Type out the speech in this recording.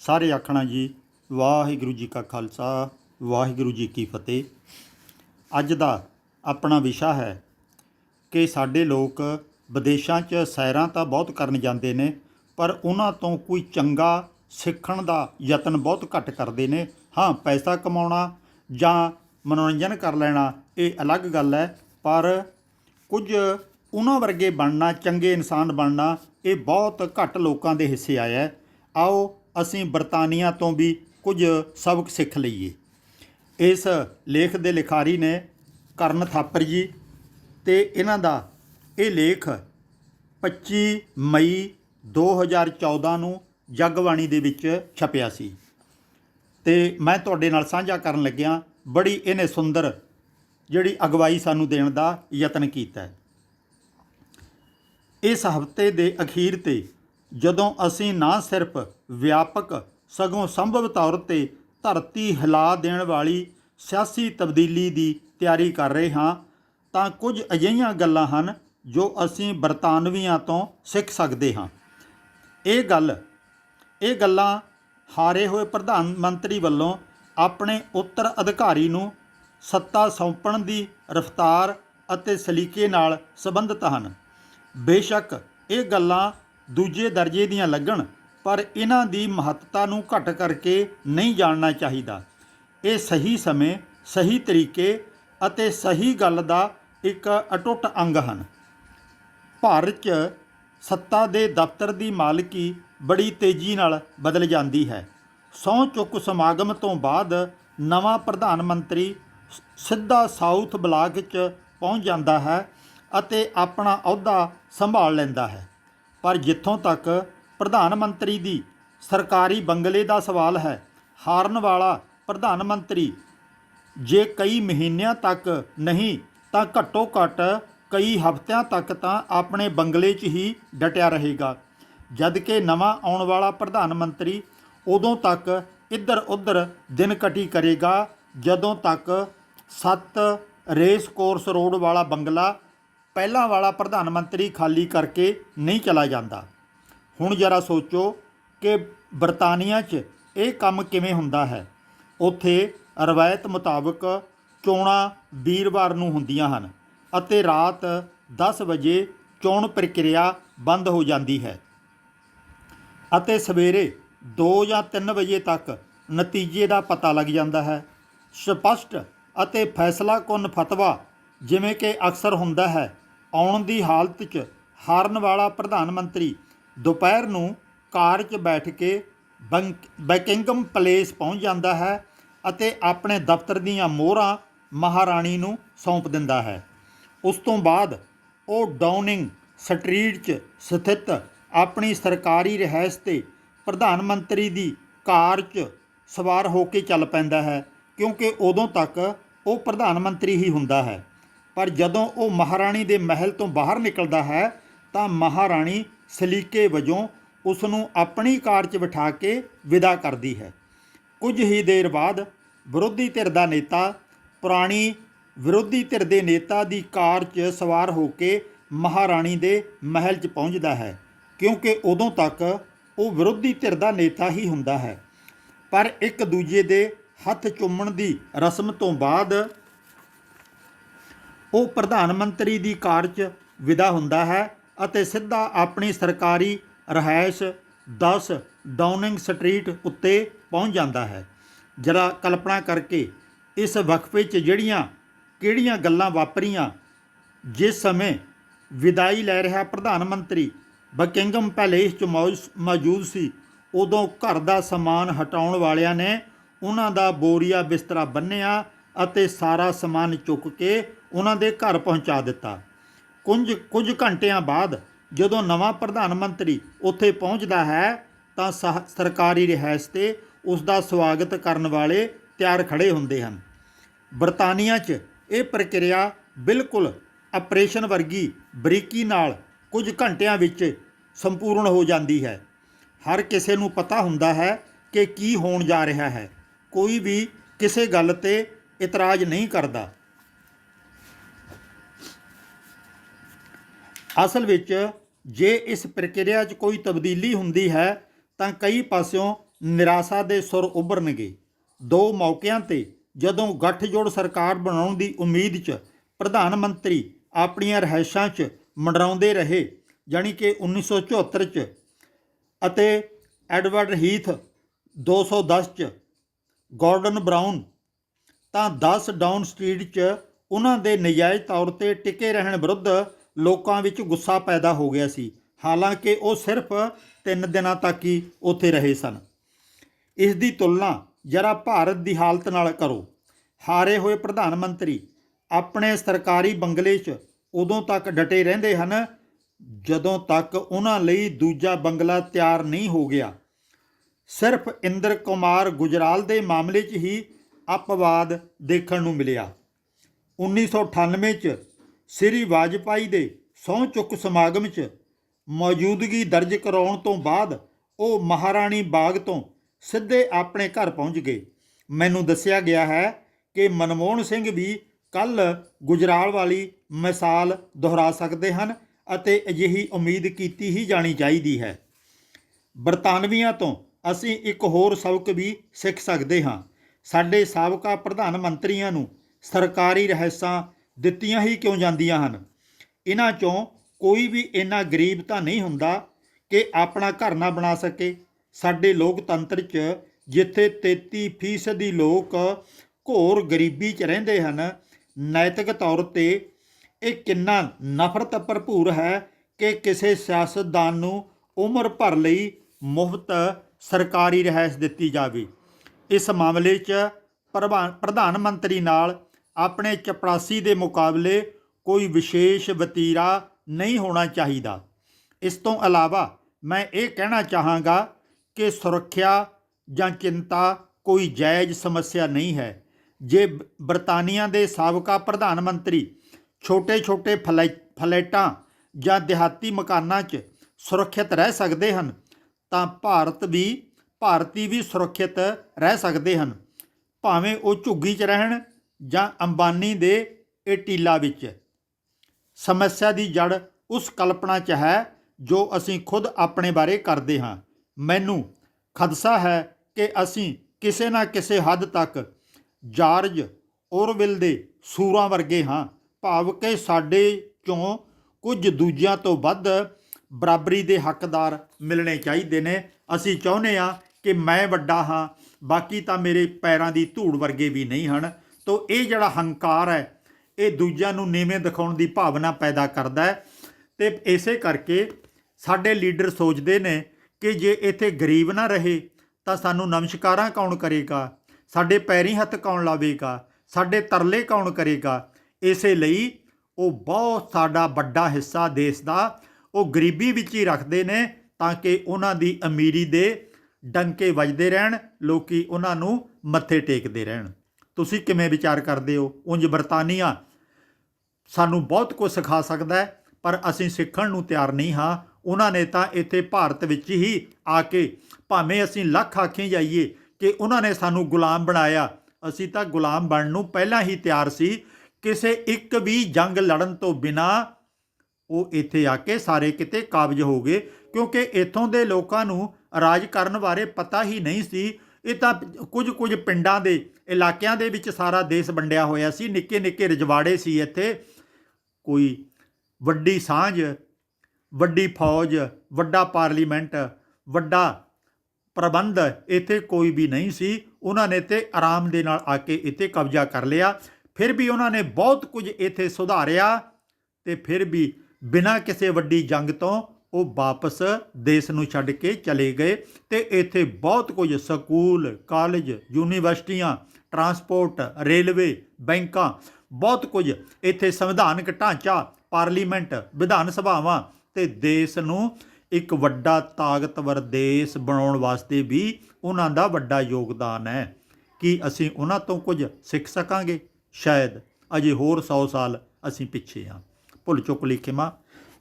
ਸਾਰੇ ਆਖਣਾ ਜੀ, ਵਾਹਿਗੁਰੂ ਜੀ ਕਾ ਖਾਲਸਾ, ਵਾਹਿਗੁਰੂ ਜੀ ਕੀ ਫਤਿਹ। ਅੱਜ ਦਾ ਆਪਣਾ ਵਿਸ਼ਾ ਹੈ ਕਿ ਸਾਡੇ ਲੋਕ ਵਿਦੇਸ਼ਾਂ 'ਚ ਸੈਰਾਂ ਤਾਂ ਬਹੁਤ ਕਰਨ ਜਾਂਦੇ ਨੇ, ਪਰ ਉਹਨਾਂ ਤੋਂ ਕੋਈ ਚੰਗਾ ਸਿੱਖਣ ਦਾ ਯਤਨ ਬਹੁਤ ਘੱਟ ਕਰਦੇ ਨੇ। ਹਾਂ, ਪੈਸਾ ਕਮਾਉਣਾ ਜਾਂ ਮਨੋਰੰਜਨ ਕਰ ਲੈਣਾ, ਇਹ ਅਲੱਗ ਗੱਲ ਹੈ, ਪਰ ਕੁਝ ਉਹਨਾਂ ਵਰਗੇ ਬਣਨਾ, ਚੰਗੇ ਇਨਸਾਨ ਬਣਨਾ, ਇਹ ਬਹੁਤ ਘੱਟ ਲੋਕਾਂ ਦੇ ਹਿੱਸੇ ਆਇਆ ਆਓ ਅਸੀਂ ਬਰਤਾਨੀਆ ਤੋਂ ਵੀ ਕੁਝ ਸਬਕ ਸਿੱਖ ਲਈਏ। ਇਸ ਲੇਖ ਦੇ ਲਿਖਾਰੀ ਨੇ ਕਰਨ ਥਾਪਰ ਜੀ ਤੇ ਇਹਨਾਂ ਦਾ ਇਹ ਲੇਖ 25 ਮਈ 2014 ਨੂੰ ਜਗਬਾਣੀ ਦੇ ਵਿੱਚ ਛਪਿਆ ਸੀ। ਤੇ ਮੈਂ ਤੁਹਾਡੇ ਨਾਲ ਸਾਂਝਾ ਕਰਨ ਲੱਗਿਆ ਬੜੀ ਇਹਨੇ ਸੁੰਦਰ ਜਿਹੜੀ ਅਗਵਾਈ ਸਾਨੂੰ ਦੇਣ ਦਾ ਯਤਨ ਕੀਤਾ ਇਸ ਹਫ਼ਤੇ ਦੇ ਅਖੀਰ ਤੇ ਜਦੋਂ ਅਸੀਂ ਨਾ ਸਿਰਫ ਵਿਆਪਕ, ਸਗੋਂ ਸੰਭਵ ਤੌਰ ਤੇ ਧਰਤੀ ਹਿਲਾ ਦੇਣ ਵਾਲੀ ਸਿਆਸੀ ਤਬਦੀਲੀ ਦੀ ਤਿਆਰੀ ਕਰ ਰਹੇ ਹਾਂ, ਤਾਂ ਕੁਝ ਅਜਿਹੀਆਂ ਗੱਲਾਂ ਹਨ ਜੋ ਅਸੀਂ ਬਰਤਾਨਵੀਆਂ ਤੋਂ ਸਿੱਖ ਸਕਦੇ ਹਾਂ। ਇਹ ਗੱਲ, ਇਹ ਗੱਲਾਂ ਹਾਰੇ ਹੋਏ ਪ੍ਰਧਾਨ ਮੰਤਰੀ ਵੱਲੋਂ ਆਪਣੇ ਉੱਤਰ ਅਧਿਕਾਰੀ ਨੂੰ ਸੱਤਾ ਸੌਂਪਣ ਦੀ ਰਫ਼ਤਾਰ ਅਤੇ ਸਲੀਕੇ ਨਾਲ ਸੰਬੰਧਿਤ ਹਨ। ਬੇਸ਼ੱਕ ਇਹ ਗੱਲਾਂ ਦੂਜੇ ਦਰਜੇ ਦੀਆਂ ਲੱਗਣ, ਪਰ ਇਹਨਾਂ ਦੀ ਮਹੱਤਤਾ ਨੂੰ ਘੱਟ ਕਰਕੇ ਨਹੀਂ ਜਾਣਨਾ ਚਾਹੀਦਾ। ਇਹ ਸਹੀ ਸਮੇਂ, ਸਹੀ ਤਰੀਕੇ ਅਤੇ ਸਹੀ ਗੱਲ ਦਾ ਇੱਕ ਅਟੁੱਟ ਅੰਗ ਹਨ। ਭਾਰਤ 'ਚ ਸੱਤਾ ਦੇ ਦਫ਼ਤਰ ਦੀ ਮਾਲਕੀ ਬੜੀ ਤੇਜ਼ੀ ਨਾਲ ਬਦਲ ਜਾਂਦੀ ਹੈ। ਸਹੁੰ ਚੁੱਕ ਸਮਾਗਮ ਤੋਂ ਬਾਅਦ ਨਵਾਂ ਪ੍ਰਧਾਨ ਮੰਤਰੀ ਸਿੱਧਾ ਸਾਊਥ ਬਲਾਕ 'ਚ ਪਹੁੰਚ ਜਾਂਦਾ ਹੈ ਅਤੇ ਆਪਣਾ ਅਹੁਦਾ ਸੰਭਾਲ ਲੈਂਦਾ ਹੈ। ਪਰ ਜਿੱਥੋਂ ਤੱਕ ਪ੍ਰਧਾਨ ਮੰਤਰੀ ਦੀ ਸਰਕਾਰੀ ਬੰਗਲੇ ਦਾ ਸਵਾਲ ਹੈ, ਹਾਰਨ ਵਾਲਾ ਪ੍ਰਧਾਨ ਮੰਤਰੀ, ਜੇ ਕਈ ਮਹੀਨਿਆਂ ਤੱਕ ਨਹੀਂ ਤਾਂ ਘੱਟੋ ਘੱਟ ਕਈ ਹਫ਼ਤਿਆਂ ਤੱਕ ਤਾਂ ਆਪਣੇ ਬੰਗਲੇ 'ਚ ਹੀ ਡਟਿਆ ਰਹੇਗਾ। ਜਦ ਕਿ ਨਵਾਂ ਆਉਣ ਵਾਲਾ ਪ੍ਰਧਾਨ ਮੰਤਰੀ ਉਦੋਂ ਤੱਕ ਇੱਧਰ ਉੱਧਰ ਦਿਨ ਕਟੀ ਕਰੇਗਾ, ਜਦੋਂ ਤੱਕ ਸੱਤ ਰੇਸ ਕੋਰਸ ਰੋਡ ਵਾਲਾ ਬੰਗਲਾ ਪਹਿਲਾਂ ਵਾਲਾ ਪ੍ਰਧਾਨ ਮੰਤਰੀ ਖਾਲੀ ਕਰਕੇ ਨਹੀਂ ਚਲਾ ਜਾਂਦਾ। ਹੁਣ ਜਰਾ ਸੋਚੋ ਕਿ ਬਰਤਾਨੀਆ 'ਚ ਇਹ ਕੰਮ ਕਿਵੇਂ ਹੁੰਦਾ ਹੈ। ਉੱਥੇ ਰਵਾਇਤ ਮੁਤਾਬਕ ਚੋਣਾਂ ਵੀਰਵਾਰ ਨੂੰ ਹੁੰਦੀਆਂ ਹਨ ਅਤੇ ਰਾਤ 10 ਵਜੇ ਚੋਣ ਪ੍ਰਕਿਰਿਆ ਬੰਦ ਹੋ ਜਾਂਦੀ ਹੈ। ਅਤੇ ਸਵੇਰੇ 2 ਜਾਂ 3 ਵਜੇ ਤੱਕ ਨਤੀਜੇ ਦਾ ਪਤਾ ਲੱਗ ਜਾਂਦਾ ਹੈ। ਸਪਸ਼ਟ ਅਤੇ ਫੈਸਲਾ ਕੁਨ ਫਤਵਾ ਜਿਵੇਂ ਕਿ ਅਕਸਰ ਹੁੰਦਾ ਹੈ ਆਉਣ ਦੀ ਹਾਲਤ 'ਚ ਹਾਰਨ ਵਾਲਾ ਪ੍ਰਧਾਨ ਮੰਤਰੀ ਦੁਪਹਿਰ ਨੂੰ ਕਾਰ 'ਚ ਬੈਠ ਕੇ ਬੰਕ- ਬੈਕਿੰਗਮ ਪਲੇਸ ਪਹੁੰਚ ਜਾਂਦਾ ਹੈ ਅਤੇ ਆਪਣੇ ਦਫ਼ਤਰ ਦੀਆਂ ਮੋਹਰਾਂ ਮਹਾਰਾਣੀ ਨੂੰ ਸੌਂਪ ਦਿੰਦਾ ਹੈ। ਉਸ ਤੋਂ ਬਾਅਦ ਉਹ ਡਾਊਨਿੰਗ ਸਟਰੀਟ 'ਚ ਸਥਿਤ ਆਪਣੀ ਸਰਕਾਰੀ ਰਿਹਾਇਸ਼ ਤੇ ਪ੍ਰਧਾਨ ਮੰਤਰੀ ਦੀ ਕਾਰ 'ਚ ਸਵਾਰ ਹੋ ਕੇ ਚੱਲ ਪੈਂਦਾ ਹੈ, ਕਿਉਂਕਿ ਉਦੋਂ ਤੱਕ ਉਹ ਪ੍ਰਧਾਨ ਮੰਤਰੀ ਹੀ ਹੁੰਦਾ ਹੈ। ਪਰ ਜਦੋਂ ਉਹ ਮਹਾਰਾਣੀ ਦੇ ਮਹਿਲ ਤੋਂ ਬਾਹਰ ਨਿਕਲਦਾ ਹੈ, ਤਾਂ ਮਹਾਰਾਣੀ ਸਲੀਕੇ ਵਜੋਂ ਉਸ ਨੂੰ ਆਪਣੀ ਕਾਰ 'ਚ ਬਿਠਾ ਕੇ ਵਿਦਾ ਕਰਦੀ ਹੈ। ਕੁਝ ਹੀ ਦੇਰ ਬਾਅਦ ਵਿਰੋਧੀ ਧਿਰ ਦਾ ਨੇਤਾ, ਪੁਰਾਣੀ ਵਿਰੋਧੀ ਧਿਰ ਦੇ ਨੇਤਾ ਦੀ ਕਾਰ 'ਚ ਸਵਾਰ ਹੋ ਕੇ ਮਹਾਰਾਣੀ ਦੇ ਮਹਿਲ 'ਚ ਪਹੁੰਚਦਾ ਹੈ, ਕਿਉਂਕਿ ਉਦੋਂ ਤੱਕ ਉਹ ਵਿਰੋਧੀ ਧਿਰ ਦਾ ਨੇਤਾ ਹੀ ਹੁੰਦਾ ਹੈ। ਪਰ ਇੱਕ ਦੂਜੇ ਦੇ ਹੱਥ ਚੁੰਮਣ ਦੀ ਰਸਮ ਤੋਂ ਬਾਅਦ ਉਹ ਪ੍ਰਧਾਨ ਮੰਤਰੀ ਦੀ ਕਾਰ 'ਚ ਵਿਦਾ ਹੁੰਦਾ ਹੈ ਅਤੇ ਸਿੱਧਾ ਆਪਣੀ ਸਰਕਾਰੀ ਰਿਹਾਇਸ਼ 10 ਡਾਊਨਿੰਗ ਸਟਰੀਟ ਉੱਤੇ ਪਹੁੰਚ ਜਾਂਦਾ ਹੈ। ਜਰਾ ਕਲਪਨਾ ਕਰਕੇ ਇਸ ਵਕਫੇ 'ਚ ਜਿਹੜੀਆਂ ਕਿਹੜੀਆਂ ਗੱਲਾਂ ਵਾਪਰੀਆਂ, ਜਿਸ ਸਮੇਂ ਵਿਦਾਈ ਲੈ ਰਿਹਾ ਪ੍ਰਧਾਨ ਮੰਤਰੀ ਬਕਿੰਗਮ ਪੈਲੇਸ 'ਚ ਮੌਜੂਦ ਸੀ, ਉਦੋਂ ਘਰ ਦਾ ਸਮਾਨ ਹਟਾਉਣ ਵਾਲਿਆਂ ਨੇ ਉਹਨਾਂ ਦਾ ਬੋਰੀਆ ਬਿਸਤਰਾ ਬੰਨਿਆ ਅਤੇ ਸਾਰਾ ਸਮਾਨ ਚੁੱਕ ਕੇ ਉਹਨਾਂ ਦੇ ਘਰ ਪਹੁੰਚਾ ਦਿੱਤਾ। ਕੁਝ ਕੁਝ ਘੰਟਿਆਂ ਬਾਅਦ ਜਦੋਂ ਨਵਾਂ ਪ੍ਰਧਾਨ ਮੰਤਰੀ ਉੱਥੇ ਪਹੁੰਚਦਾ ਹੈ, ਤਾਂ ਸਹ- ਸਰਕਾਰੀ ਰਿਹਾਇਸ਼ ਤੇ ਉਸ ਦਾ ਸਵਾਗਤ ਕਰਨ ਵਾਲੇ ਤਿਆਰ ਖੜੇ ਹੁੰਦੇ ਹਨ। ਬਰਤਾਨੀਆ 'ਚ ਇਹ ਪ੍ਰਕਿਰਿਆ ਬਿਲਕੁਲ ਆਪਰੇਸ਼ਨ ਵਰਗੀ ਬਰੀਕੀ ਨਾਲ ਕੁਝ ਘੰਟਿਆਂ ਵਿੱਚ ਸੰਪੂਰਨ ਹੋ ਜਾਂਦੀ ਹੈ। ਹਰ ਕਿਸੇ ਨੂੰ ਪਤਾ ਹੁੰਦਾ ਹੈ ਕਿ ਕੀ ਹੋਣ ਜਾ ਰਿਹਾ ਹੈ। ਕੋਈ ਵੀ ਕਿਸੇ ਗੱਲ ਤੇ ਇਤਰਾਜ਼ ਨਹੀਂ ਕਰਦਾ। ਅਸਲ ਵਿੱਚ ਜੇ ਇਸ ਪ੍ਰਕਿਰਿਆ 'ਚ ਕੋਈ ਤਬਦੀਲੀ ਹੁੰਦੀ ਹੈ, ਤਾਂ ਕਈ ਪਾਸਿਓਂ ਨਿਰਾਸ਼ਾ ਦੇ ਸੁਰ ਉੱਭਰਨਗੇ। ਦੋ ਮੌਕਿਆਂ ਤੇ ਜਦੋਂ ਗੱਠਜੋੜ ਸਰਕਾਰ ਬਣਾਉਣ ਦੀ ਉਮੀਦ 'ਚ ਪ੍ਰਧਾਨ ਮੰਤਰੀ ਆਪਣੀਆਂ ਰਹਿਸ਼ਾਂ 'ਚ ਮੰਡਰਾਉਂਦੇ ਰਹੇ, ਜਾਣੀ ਕਿ 1974 'ਚ ਅਤੇ ਐਡਵਰਡ ਹੀਥ 210 'ਚ ਗੋਰਡਨ ਬਰਾਊਨ ਤਾਂ 10 ਡਾਊਨ ਸਟਰੀਟ 'ਚ ਉਹਨਾਂ ਦੇ ਨਜਾਇਜ਼ ਤੌਰ ਤੇ ਟਿਕੇ ਰਹਿਣ ਵਿਰੁੱਧ ਲੋਕਾਂ ਵਿੱਚ ਗੁੱਸਾ ਪੈਦਾ ਹੋ ਗਿਆ ਸੀ। ਹਾਲਾਂਕਿ ਉਹ ਸਿਰਫ 3 ਦਿਨਾਂ ਤੱਕ ਹੀ ਉੱਥੇ ਰਹੇ ਸਨ। ਇਸ ਦੀ ਤੁਲਨਾ ਜਰਾ ਭਾਰਤ ਦੀ ਹਾਲਤ ਨਾਲ ਕਰੋ। ਹਾਰੇ ਹੋਏ ਪ੍ਰਧਾਨ ਮੰਤਰੀ ਆਪਣੇ ਸਰਕਾਰੀ ਬੰਗਲੇ 'ਚ ਉਦੋਂ ਤੱਕ ਡਟੇ ਰਹਿੰਦੇ ਹਨ ਜਦੋਂ ਤੱਕ ਉਹਨਾਂ ਲਈ ਦੂਜਾ ਬੰਗਲਾ ਤਿਆਰ ਨਹੀਂ ਹੋ ਗਿਆ। ਸਿਰਫ ਇੰਦਰ ਕੁਮਾਰ ਗੁਜਰਾਲ ਦੇ ਮਾਮਲੇ 'ਚ ਹੀ ਅਪਵਾਦ ਦੇਖਣ ਨੂੰ ਮਿਲਿਆ। 1998 'ਚ ਸ੍ਰੀ ਵਾਜਪਾਈ ਦੇ ਸਹੁੰ ਚੁੱਕ ਸਮਾਗਮ 'ਚ ਮੌਜੂਦਗੀ ਦਰਜ ਕਰਾਉਣ ਤੋਂ ਬਾਅਦ ਉਹ ਮਹਾਰਾਣੀ ਬਾਗ ਤੋਂ ਸਿੱਧੇ ਆਪਣੇ ਘਰ ਪਹੁੰਚ ਗਏ। ਮੈਨੂੰ ਦੱਸਿਆ ਗਿਆ ਹੈ ਕਿ ਮਨਮੋਹਨ ਸਿੰਘ ਵੀ ਕੱਲ ਗੁਜਰਾਲ ਵਾਲੀ ਮਿਸਾਲ ਦੁਹਰਾ ਸਕਦੇ ਹਨ ਅਤੇ ਅਜਿਹੀ ਉਮੀਦ ਕੀਤੀ ਹੀ ਜਾਣੀ ਚਾਹੀਦੀ ਹੈ। ਬਰਤਾਨਵੀਆਂ ਤੋਂ ਅਸੀਂ ਇੱਕ ਹੋਰ ਸਬਕ ਵੀ ਸਿੱਖ ਸਕਦੇ ਹਾਂ। ਸਾਡੇ ਸਾਬਕਾ ਪ੍ਰਧਾਨ ਮੰਤਰੀਆਂ ਨੂੰ ਸਰਕਾਰੀ ਰਹਿਸਾਂ ਦਿੱਤੀਆਂ ਹੀ ਕਿਉਂ ਜਾਂਦੀਆਂ ਹਨ? ਇਹਨਾਂ ਚੋਂ ਕੋਈ ਵੀ ਇੰਨਾ ਗਰੀਬ ਤਾਂ ਨਹੀਂ ਹੁੰਦਾ ਕਿ ਆਪਣਾ ਘਰ ਨਾ ਬਣਾ ਸਕੇ। ਸਾਡੇ ਲੋਕਤੰਤਰ 'ਚ ਜਿੱਥੇ 33% ਦੀ ਲੋਕ ਘੋਰ ਗਰੀਬੀ 'ਚ ਰਹਿੰਦੇ ਹਨ, ਨੈਤਿਕ ਤੌਰ ਤੇ ਇਹ ਕਿੰਨਾ ਨਫ਼ਰਤ ਭਰਪੂਰ ਹੈ ਕਿ ਕਿਸੇ ਸਿਆਸਤਦਾਨ ਨੂੰ ਉਮਰ ਭਰ ਲਈ ਮੁਫਤ ਸਰਕਾਰੀ ਰਿਹਾਇਸ਼ ਦਿੱਤੀ ਜਾਵੇ। ਇਸ ਮਾਮਲੇ 'ਚ ਪ੍ਰਭਾ- ਪ੍ਰਧਾਨ ਮੰਤਰੀ ਨਾਲ ਆਪਣੇ ਚਪੜਾਸੀ ਦੇ ਮੁਕਾਬਲੇ ਕੋਈ ਵਿਸ਼ੇਸ਼ ਵਤੀਰਾ ਨਹੀਂ ਹੋਣਾ ਚਾਹੀਦਾ। ਇਸ ਤੋਂ ਇਲਾਵਾ ਮੈਂ ਇਹ ਕਹਿਣਾ ਚਾਹਾਂਗਾ ਕਿ ਸੁਰੱਖਿਆ ਜਾਂ ਚਿੰਤਾ ਕੋਈ ਜਾਇਜ਼ ਸਮੱਸਿਆ ਨਹੀਂ ਹੈ। ਜੇ ਬਰਤਾਨੀਆ ਦੇ ਸਾਬਕਾ ਪ੍ਰਧਾਨ ਮੰਤਰੀ ਛੋਟੇ-ਛੋਟੇ ਫਲੈ- ਫਲੈਟਾਂ ਜਾਂ ਦਿਹਾਤੀ ਮਕਾਨਾਂ 'ਚ ਸੁਰੱਖਿਅਤ ਰਹਿ ਸਕਦੇ ਹਨ, ਤਾਂ ਭਾਰਤ ਵੀ ਭਾਰਤੀ ਵੀ ਸੁਰੱਖਿਅਤ ਰਹਿ ਸਕਦੇ ਹਨ, ਭਾਵੇਂ ਉਹ ਝੁੱਗੀ 'ਚ ਰਹਿਣ ਜਾਂ ਅੰਬਾਨੀ ਦੇ ਇਹ ਟੀਲਾ ਵਿੱਚ। ਸਮੱਸਿਆ ਦੀ ਜੜ ਉਸ ਕਲਪਨਾ 'ਚ ਹੈ ਜੋ ਅਸੀਂ ਖੁਦ ਆਪਣੇ ਬਾਰੇ ਕਰਦੇ ਹਾਂ। ਮੈਨੂੰ ਖਦਸ਼ਾ ਹੈ ਕਿ ਅਸੀਂ ਕਿਸੇ ਨਾ ਕਿਸੇ ਹੱਦ ਤੱਕ ਜਾਰਜ ਔਰਵਿਲ ਦੇ ਸੂਰਾਂ ਵਰਗੇ ਹਾਂ, ਭਾਵ ਕਿ ਸਾਡੇ ਚੋਂ ਕੁਝ ਦੂਜਿਆਂ ਤੋਂ ਵੱਧ ਬਰਾਬਰੀ ਦੇ ਹੱਕਦਾਰ ਮਿਲਣੇ ਚਾਹੀਦੇ ਨੇ। ਅਸੀਂ ਚਾਹੁੰਦੇ ਹਾਂ ਕਿ ਮੈਂ ਵੱਡਾ ਹਾਂ, ਬਾਕੀ ਤਾਂ ਮੇਰੇ ਪੈਰਾਂ ਦੀ ਧੂੜ ਵਰਗੇ ਵੀ ਨਹੀਂ ਹਨ। ਤੋ ਇਹ ਜਿਹੜਾ ਹੰਕਾਰ ਹੈ, ਇਹ ਦੂਜਿਆਂ ਨੂੰ ਨੀਵੇਂ ਦਿਖਾਉਣ ਦੀ ਭਾਵਨਾ ਪੈਦਾ ਕਰਦਾ ਹੈ। ਤੇ ਇਸੇ ਕਰਕੇ ਸਾਡੇ ਲੀਡਰ ਸੋਚਦੇ ਨੇ ਕਿ ਜੇ ਇੱਥੇ ਗਰੀਬ ਨਾ ਰਹੇ, ਤਾਂ ਸਾਨੂੰ ਨਮਸਕਾਰਾਂ ਕੌਣ ਕਰੇਗਾ? ਸਾਡੇ ਪੈਰੀ ਹੱਥ ਕੌਣ ਲਾਵੇਗਾ? ਸਾਡੇ ਤਰਲੇ ਕੌਣ ਕਰੇਗਾ? ਇਸੇ ਲਈ ਉਹ ਬਹੁਤ ਸਾਡਾ ਵੱਡਾ ਹਿੱਸਾ ਦੇਸ਼ ਦਾ ਉਹ ਗਰੀਬੀ ਵਿੱਚ ਹੀ ਰੱਖਦੇ ਨੇ ਤਾਂ ਕਿ ਉਹਨਾਂ ਦੀ ਅਮੀਰੀ ਦੇ ਡੰਕੇ ਵੱਜਦੇ ਰਹਿਣ, ਲੋਕੀ ਉਹਨਾਂ ਨੂੰ ਮੱਥੇ ਟੇਕਦੇ ਰਹਿਣ। ਤੁਸੀਂ ਕਿਵੇਂ ਵਿਚਾਰ ਕਰਦੇ ਹੋ? ਉਂਝ ਬਰਤਾਨੀਆ ਸਾਨੂੰ ਬਹੁਤ ਕੁਝ ਸਿਖਾ ਸਕਦਾ ਹੈ, ਪਰ ਅਸੀਂ ਸਿੱਖਣ ਨੂੰ ਤਿਆਰ ਨਹੀਂ ਹਾਂ। ਉਹਨਾਂ ਨੇ ਤਾਂ ਇੱਥੇ ਭਾਰਤ ਵਿੱਚ ਹੀ ਆ ਕੇ ਭਾਵੇਂ ਅਸੀਂ ਲੱਖ ਆਖੀ ਜਾਈਏ ਕਿ ਉਹਨਾਂ ਨੇ ਸਾਨੂੰ ਗੁਲਾਮ ਬਣਾਇਆ। ਅਸੀਂ ਤਾਂ ਗੁਲਾਮ ਬਣਨ ਨੂੰ ਪਹਿਲਾਂ ਹੀ ਤਿਆਰ ਸੀ। ਕਿਸੇ ਇੱਕ ਵੀ ਜੰਗ ਲੜਨ ਤੋਂ ਬਿਨਾ ਉਹ ਇੱਥੇ ਆ ਕੇ ਸਾਰੇ ਕਿਤੇ ਕਾਬਜ ਹੋ ਗਏ, ਕਿਉਂਕਿ ਇੱਥੋਂ ਦੇ ਲੋਕਾਂ ਨੂੰ ਰਾਜ ਕਰਨ ਬਾਰੇ ਪਤਾ ਹੀ ਨਹੀਂ ਸੀ। ਇਹ ਤਾਂ ਕੁਝ ਕੁਝ ਪਿੰਡਾਂ ਦੇ ਇਲਾਕਿਆਂ ਦੇ ਵਿੱਚ ਸਾਰਾ ਦੇਸ਼ ਵੰਡਿਆ ਹੋਇਆ ਸੀ। ਨਿੱਕੇ ਨਿੱਕੇ ਰਜਵਾੜੇ ਸੀ ਇੱਥੇ। ਕੋਈ ਵੱਡੀ ਸਾਂਝ, ਵੱਡੀ ਫੌਜ, ਵੱਡਾ ਪਾਰਲੀਮੈਂਟ, ਵੱਡਾ ਪ੍ਰਬੰਧ ਇੱਥੇ ਕੋਈ ਵੀ ਨਹੀਂ ਸੀ। ਉਹਨਾਂ ਨੇ ਤੇ ਆਰਾਮ ਦੇ ਨਾਲ ਆ ਕੇ ਇੱਥੇ ਕਬਜ਼ਾ ਕਰ ਲਿਆ। ਫਿਰ ਵੀ ਉਹਨਾਂ ਨੇ ਬਹੁਤ ਕੁਝ ਇੱਥੇ ਸੁਧਾਰਿਆ ਤੇ ਫਿਰ ਵੀ ਬਿਨਾਂ ਕਿਸੇ ਵੱਡੀ ਜੰਗ ਤੋਂ ਉਹ ਵਾਪਸ ਦੇਸ਼ ਨੂੰ ਛੱਡ ਕੇ ਚਲੇ ਗਏ ਤੇ ਇੱਥੇ ਬਹੁਤ ਕੁਝ ਸਕੂਲ, ਕਾਲਜ, ਯੂਨੀਵਰਸਿਟੀਆਂ, ਟਰਾਂਸਪੋਰਟ, ਰੇਲਵੇ, ਬੈਂਕਾਂ, ਬਹੁਤ ਕੁਝ ਇੱਥੇ ਸੰਵਿਧਾਨਕ ਢਾਂਚਾ, ਪਾਰਲੀਮੈਂਟ, ਵਿਧਾਨ ਸਭਾਵਾਂ ਤੇ ਦੇਸ਼ ਨੂੰ ਇੱਕ ਵੱਡਾ ਤਾਕਤਵਰ ਦੇਸ਼ ਬਣਾਉਣ ਵਾਸਤੇ ਵੀ ਉਹਨਾਂ ਦਾ ਵੱਡਾ ਯੋਗਦਾਨ ਹੈ। ਕਿ ਅਸੀਂ ਉਹਨਾਂ ਤੋਂ ਕੁਝ ਸਿੱਖ ਸਕਾਂਗੇ? ਸ਼ਾਇਦ ਅਜੇ ਹੋਰ 100 ਸਾਲ ਅਸੀਂ ਪਿੱਛੇ ਹਾਂ। ਭੁੱਲ ਚੁੱਕ ਲਿਖੇ ਲਿਖੇਮਾ